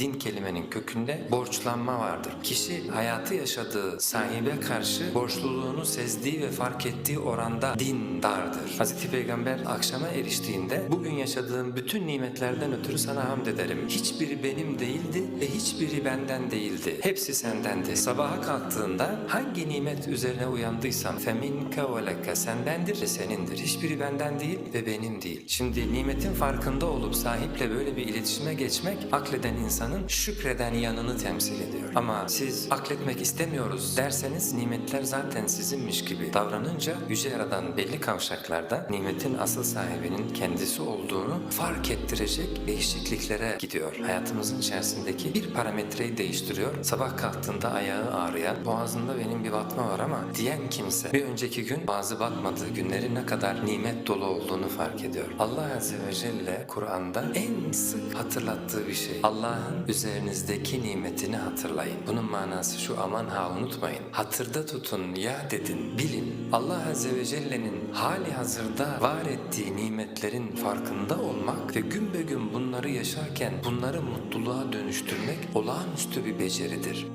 din kelimenin kökünde borçlanma vardır. Kişi hayatı yaşadığı sahibe karşı borçluluğunu sezdiği ve fark ettiği oranda dindardır. Hz. Peygamber akşama eriştiğinde bugün yaşadığım bütün nimetlerden ötürü sana hamd ederim. Hiçbiri benim değildi ve hiçbiri benden değildi. Hepsi sendendi. Sabaha kalktığında hangi nimet üzerine uyandıysam feminke ve sendendir ve senindir. Hiçbiri benden değil ve benim değil. Şimdi nimetin farkında olup sahiple böyle bir iletişime geçmek akleden insanın şükreden yanını temsil ediyor. Ama siz akletmek istemiyoruz derseniz nimetler zaten sizinmiş gibi davranınca Yüce Yaradan belli kavşaklarda nimetin asıl sahibinin kendisi olduğunu fark ettirecek değişikliklere gidiyor. Hayatımızın içerisindeki bir parametreyi değiştiriyor. Sabah kalktığında ayağı ağrıyan, boğazında benim bir batma var ama diyen kimse bir önceki gün bazı batmadığı günleri ne kadar nimet dolu olduğunu fark ediyor. Allah Azze ve Celle Kur'an'da en sık hatırlattığı bir şey. Allah'ın üzerinizdeki nimetini hatırlayın. Bunun manası şu aman ha unutmayın. Hatırda tutun, yad edin, bilin. Allah Azze ve Celle'nin hali hazırda var ettiği nimetlerin farkında olmak ve gün be gün bunları yaşarken bunları mutluluğa dönüştürmek olağanüstü bir beceridir.